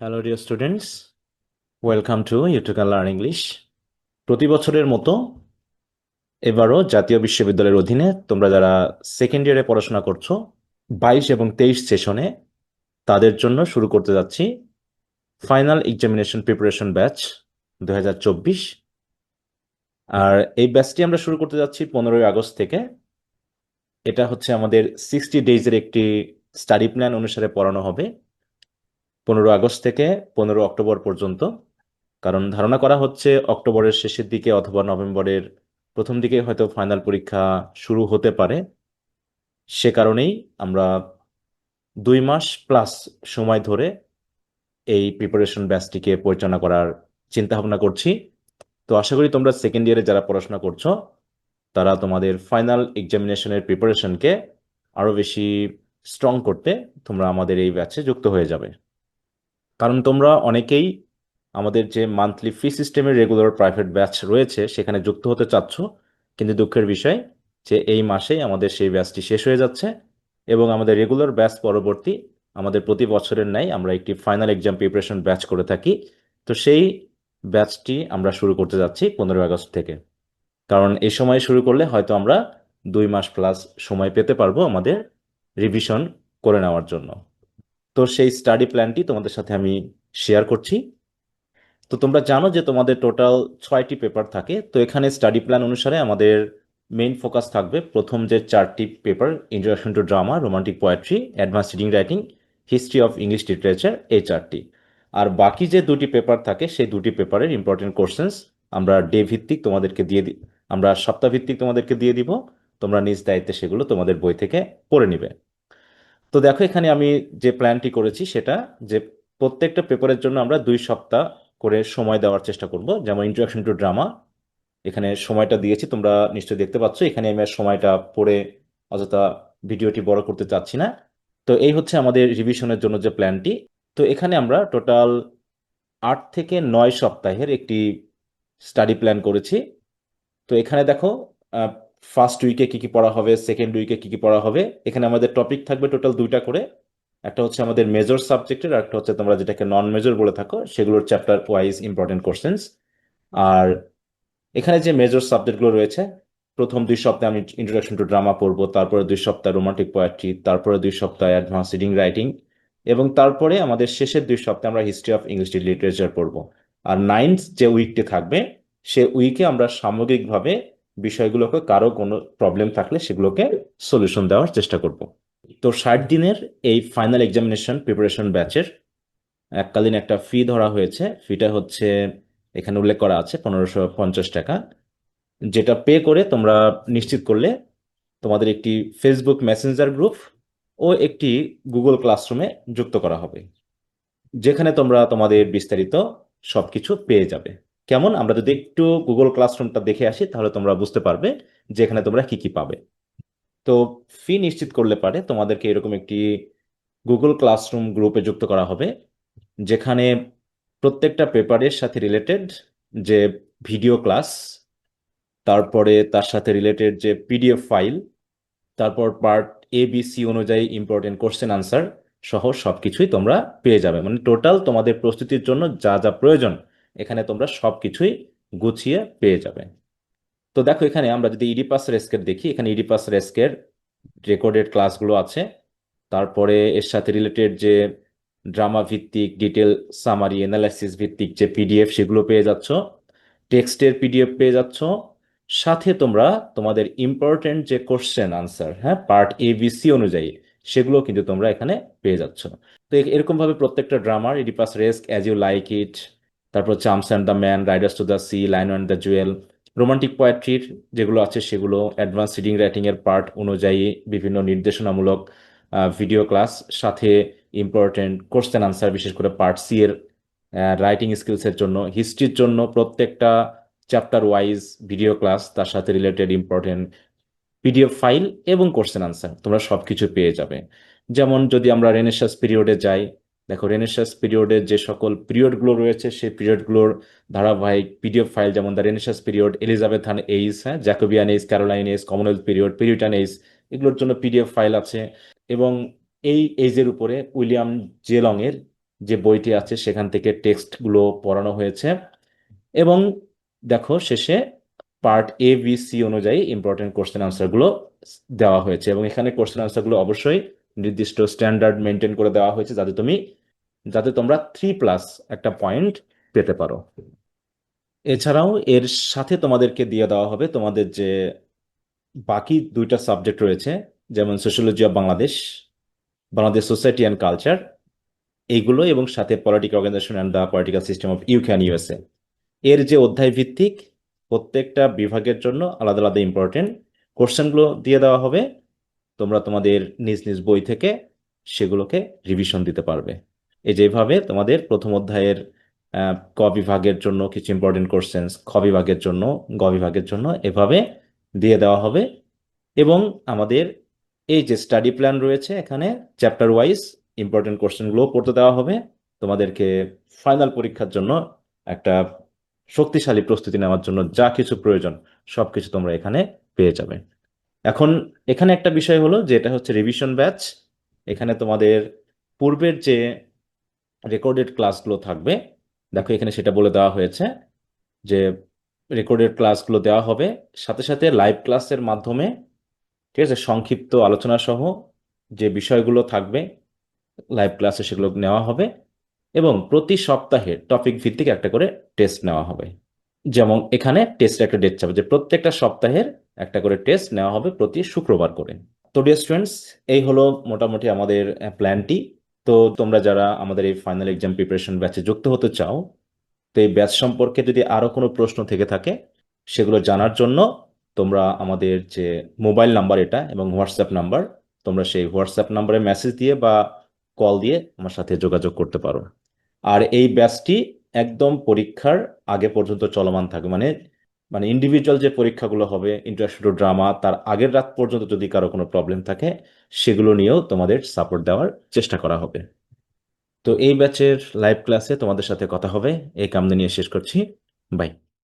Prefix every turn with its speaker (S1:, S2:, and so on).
S1: Hello dear students welcome to YouTube learn English প্রতি বছরের মতো এবারও জাতীয় বিশ্ববিদ্যালয়ের অধীনে তোমরা যারা সেকেন্ড ইয়ারে পড়াশোনা করছ, বাইশ এবং তেইশ সেশনে তাদের জন্য শুরু করতে যাচ্ছি। ফাইনাল এক্সামিনেশন প্রিপারেশন ব্যাচ দু হাজার চব্বিশ। আর এই ব্যাচটি আমরা শুরু করতে যাচ্ছি পনেরোই আগস্ট থেকে। এটা হচ্ছে আমাদের সিক্সটি ডেজের একটি স্টাডি প্ল্যান অনুসারে পড়ানো হবে। পনেরো আগস্ট থেকে পনেরো অক্টোবর পর্যন্ত। কারণ ধারণা করা হচ্ছে অক্টোবরের শেষের দিকে অথবা নভেম্বরের প্রথম দিকে হয়তো ফাইনাল পরীক্ষা শুরু হতে পারে। সে কারণেই আমরা দুই মাস প্লাস সময় ধরে এই প্রিপারেশন ব্যাচটিকে পরিচালনা করার চিন্তা ভাবনা করছি। তো আশা করি তোমরা সেকেন্ড ইয়ারে যারা পড়াশোনা করছ, তারা তোমাদের ফাইনাল এক্সামিনেশনের প্রিপারেশনকে আরও বেশি স্ট্রং করতে তোমরা আমাদের এই ব্যাচে যুক্ত হয়ে যাবে। কারণ তোমরা অনেকেই আমাদের যে মান্থলি ফি সিস্টেমের রেগুলার প্রাইভেট ব্যাচ রয়েছে, সেখানে যুক্ত হতে চাচ্ছ, কিন্তু দুঃখের বিষয় যে এই মাসেই আমাদের সেই ব্যাচটি শেষ হয়ে যাচ্ছে এবং আমাদের রেগুলার ব্যাচ পরবর্তী আমাদের প্রতি বছরের ন্যায় আমরা একটি ফাইনাল এক্সাম প্রিপারেশন ব্যাচ করে থাকি। তো সেই ব্যাচটি আমরা শুরু করতে যাচ্ছি পনেরোই আগস্ট থেকে। কারণ এই সময় শুরু করলে হয়তো আমরা দুই মাস প্লাস সময় পেতে পারব আমাদের রিভিশন করে নেওয়ার জন্য। তো সেই স্টাডি প্ল্যানটি তোমাদের সাথে আমি শেয়ার করছি। তো তোমরা জানো যে তোমাদের টোটাল ছয়টি পেপার থাকে। তো এখানে স্টাডি প্ল্যান অনুসারে আমাদের মেইন ফোকাস থাকবে প্রথম যে চারটি paper introduction to drama romantic poetry advance reading writing history of English literature এই চারটি। আর বাকি যে দুটি পেপার থাকে, সেই দুটি পেপারের ইম্পর্টেন্ট কোশ্চেন্স আমরা ডে ভিত্তিক তোমাদেরকে দিয়ে আমরা সপ্তাহ ভিত্তিক তোমাদেরকে দিয়ে দিব। তোমরা নিজ দায়িত্বে সেগুলো তোমাদের বই থেকে পড়ে নিবে। তো দেখো, এখানে আমি যে প্ল্যানটি করেছি সেটা যে প্রত্যেকটা পেপারের জন্য আমরা দুই সপ্তাহ করে সময় দেওয়ার চেষ্টা করব। যেমন ইন্ট্রোডাকশন টু ড্রামা এখানে সময়টা দিয়েছি, তোমরা নিশ্চয়ই দেখতে পাচ্ছ। এখানে আমি আর সময়টা পড়ে অযথা ভিডিওটি বড় করতে চাচ্ছি না। তো এই হচ্ছে আমাদের রিভিশনের জন্য যে প্ল্যানটি তো এখানে আমরা টোটাল আট থেকে নয় সপ্তাহের একটি স্টাডি প্ল্যান করেছি। তো এখানে দেখো ফার্স্ট উইকে কি কি পড়া হবে সেকেন্ড উইকে কি কি পড়া হবে, এখানে আমাদের টপিক থাকবে টোটাল দুইটা করে। একটা হচ্ছে আমাদের মেজর সাবজেক্টের আর একটা হচ্ছে তোমরা যেটাকে নন মেজর বলে থাকো, সেগুলোর চ্যাপ্টার ওয়াইজ ইম্পর্টেন্ট কোশ্চেন্স আর এখানে যে মেজর সাবজেক্টগুলো রয়েছে, প্রথম দুই সপ্তাহে আমি ইন্ট্রোডাকশন টু ড্রামা পড়ব, তারপরে দুই সপ্তাহ রোমান্টিক পোয়েট্রি তারপরে দুই সপ্তাহ অ্যাডভান্স রিডিং রাইটিং এবং তারপরে আমাদের শেষের দুই সপ্তাহে আমরা হিস্ট্রি অফ ইংলিশ লিটারেচার পড়ব। আর নাইন্থ যে উইকটি থাকবে, সে উইকে আমরা সামগ্রিকভাবে বিষয়গুলোকে কারও কোনো প্রবলেম থাকলে সেগুলোকে সলিউশন দেওয়ার চেষ্টা করব। তো ষাট দিনের এই ফাইনাল এক্সামিনেশন প্রিপারেশন ব্যাচের এককালীন একটা ফি ধরা হয়েছে। ফিটা হচ্ছে, এখানে উল্লেখ করা আছে, পনেরোশো পঞ্চাশ টাকা। যেটা পে করে তোমরা নিশ্চিত করলে তোমাদের একটি ফেসবুক মেসেঞ্জার গ্রুপ ও একটি গুগল ক্লাসরুমে যুক্ত করা হবে, যেখানে তোমরা তোমাদের বিস্তারিত সব কিছু পেয়ে যাবে। কেমন? আমরা যদি একটু গুগল ক্লাসরুমটা দেখে আসি, তাহলে তোমরা বুঝতে পারবে যে এখানে তোমরা কি কি পাবে। তো ফি নিশ্চিত করলে পারে তোমাদেরকে এরকম একটি গুগল ক্লাসরুম গ্রুপে যুক্ত করা হবে, যেখানে প্রত্যেকটা পেপারের সাথে রিলেটেড যে ভিডিও ক্লাস তারপরে তার সাথে রিলেটেড যে পিডিএফ ফাইল তারপর পার্ট এ বি সি অনুযায়ী ইম্পর্টেন্ট কোশ্চেন আনসার সহ সব কিছুই তোমরা পেয়ে যাবে। মানে টোটাল তোমাদের প্রস্তুতির জন্য যা যা প্রয়োজন এখানে তোমরা সবকিছুই গুছিয়ে পেয়ে যাবে। তো দেখো এখানে আমরা যদি ইডিপাস রেস্কের দেখি, এখানে ইডিপাস রেস্কের রেকর্ডেড ক্লাসগুলো আছে। তারপরে এর সাথে রিলেটেড যে ড্রামা ভিত্তিক ডিটেল সামারি অ্যানালাইসিস ভিত্তিক যে পিডিএফ সেগুলো পেয়ে যাচ্ছ টেক্সটের পিডিএফ পেয়ে যাচ্ছ। সাথে তোমরা তোমাদের ইম্পর্টেন্ট যে কোশ্চেন আনসার হ্যাঁ পার্ট এ বি সি অনুযায়ী সেগুলো কিন্তু তোমরা এখানে পেয়ে যাচ্ছ। তো এরকমভাবে প্রত্যেকটা ড্রামার ইডিপাস রেস্ক অ্যাজ ইউ লাইক ইট তারপর arms and the man riders to the sea lion and the jewel romantic পোয়েট্রির যেগুলো আছে সেগুলো অ্যাডভান্স রিডিং রাইটিংয়ের পার্ট অনুযায়ী বিভিন্ন নির্দেশনামূলক ভিডিও ক্লাস সাথে ইম্পর্টেন্ট কোশ্চেন আনসার বিশেষ করে পার্ট সি এর রাইটিং স্কিলসের জন্য হিস্ট্রির জন্য প্রত্যেকটা চ্যাপ্টার ওয়াইজ ভিডিও ক্লাস তার সাথে রিলেটেড ইম্পর্টেন্ট পিডিএফ ফাইল এবং কোশ্চেন আনসার তোমরা সব কিছু পেয়ে যাবে। যেমন যদি আমরা রেনেসাস পিরিয়ডে যাই দেখো রেনেসাস পিরিয়ডের যে সকল পিরিয়ডগুলো রয়েছে, সেই পিরিয়ডগুলোর ধারাবাহিক পিডিএফ ফাইল যেমন the renaissance period Elizabethan age হ্যাঁ Jacobean age Caroline age commonwealth period puritan age এগুলোর জন্য পিডিএফ ফাইল আছে। এবং এই এইজের উপরে উইলিয়াম জেলং এর যে বইটি আছে, সেখান থেকে টেক্সটগুলো পড়ানো হয়েছে। এবং দেখো শেষে পার্ট এ বি সি অনুযায়ী ইম্পর্টেন্ট কোশ্চেন আনসারগুলো দেওয়া হয়েছে। এবং এখানে কোশ্চেন আনসারগুলো অবশ্যই নির্দিষ্ট স্ট্যান্ডার্ড মেনটেন করে দেওয়া হয়েছে, যাতে তুমি যাতে তোমরা থ্রি প্লাস একটা পয়েন্ট পেতে পারো। এছাড়াও এর সাথে তোমাদেরকে দিয়ে দেওয়া হবে তোমাদের যে বাকি দুইটা সাবজেক্ট রয়েছে, যেমন sociology of Bangladesh Bangladesh society and culture এইগুলো এবং সাথে political organisation and the political system of UK and USA এর যে অধ্যায় ভিত্তিক প্রত্যেকটা বিভাগের জন্য আলাদা আলাদা ইম্পর্টেন্ট কোশ্চেনগুলো দিয়ে দেওয়া হবে। তোমরা তোমাদের নিজ নিজ বই থেকে সেগুলোকে রিভিশন দিতে পারবে। এই যেভাবে তোমাদের প্রথম অধ্যায়ের ক বিভাগের জন্য কিছু ইম্পর্টেন্ট কোশ্চেন্স খ বিভাগের জন্য, গ বিভাগের জন্য এভাবে দিয়ে দেওয়া হবে। এবং আমাদের এই যে স্টাডি প্ল্যান রয়েছে এখানে চ্যাপ্টার ওয়াইজ ইম্পর্টেন্ট কোশ্চেনগুলো পড়তে দেওয়া হবে। তোমাদেরকে ফাইনাল পরীক্ষার জন্য একটা শক্তিশালী প্রস্তুতি নেওয়ার জন্য যা কিছু প্রয়োজন সব কিছু তোমরা এখানে পেয়ে যাবে। এখন এখানে একটা বিষয় হলো যে এটা হচ্ছে রিভিশন ব্যাচ এখানে তোমাদের পূর্বের যে রেকর্ডেড ক্লাসগুলো থাকবে। দেখো এখানে সেটা বলে দেওয়া হয়েছে যে রেকর্ডেড ক্লাসগুলো দেওয়া হবে। সাথে সাথে লাইভ ক্লাসের মাধ্যমে, ঠিক আছে, সংক্ষিপ্ত আলোচনা সহ যে বিষয়গুলো থাকবে লাইভ ক্লাসে সেগুলো নেওয়া হবে এবং প্রতি সপ্তাহে টপিক ভিত্তিক একটা করে টেস্ট নেওয়া হবে। যেমন এখানে টেস্টের একটা ডেট চাবে যে প্রত্যেকটা সপ্তাহের একটা করে টেস্ট নেওয়া হবে প্রতি শুক্রবার করে। তো ডিয়ার স্টুডেন্টস এই হলো মোটামুটি আমাদের প্ল্যানটি তো তোমরা যারা আমাদের এই ফাইনাল এক্সাম প্রিপারেশন ব্যাচে যুক্ত হতে চাও, তো এই ব্যাচ সম্পর্কে যদি আরও কোনো প্রশ্ন থেকে থাকে, সেগুলো জানার জন্য তোমরা আমাদের যে মোবাইল নাম্বার এটা এবং হোয়াটসঅ্যাপ নাম্বার তোমরা সেই হোয়াটসঅ্যাপ নাম্বারে মেসেজ দিয়ে বা কল দিয়ে আমার সাথে যোগাযোগ করতে পারো। আর এই ব্যাচটি একদম পরীক্ষার আগে পর্যন্ত চলমান থাকে মানে মানে ইন্ডিভিজুয়াল যে পরীক্ষাগুলো হবে ইন্টারস্টিটিউট ড্রামা তার আগের রাত পর্যন্ত যদি কারও কোনো প্রবলেম থাকে, সেগুলো নিয়েও তোমাদের সাপোর্ট দেওয়ার চেষ্টা করা হবে। তো এই ব্যাচের লাইভ ক্লাসে তোমাদের সাথে কথা হবে। এই কামনা নিয়ে শেষ করছি। বাই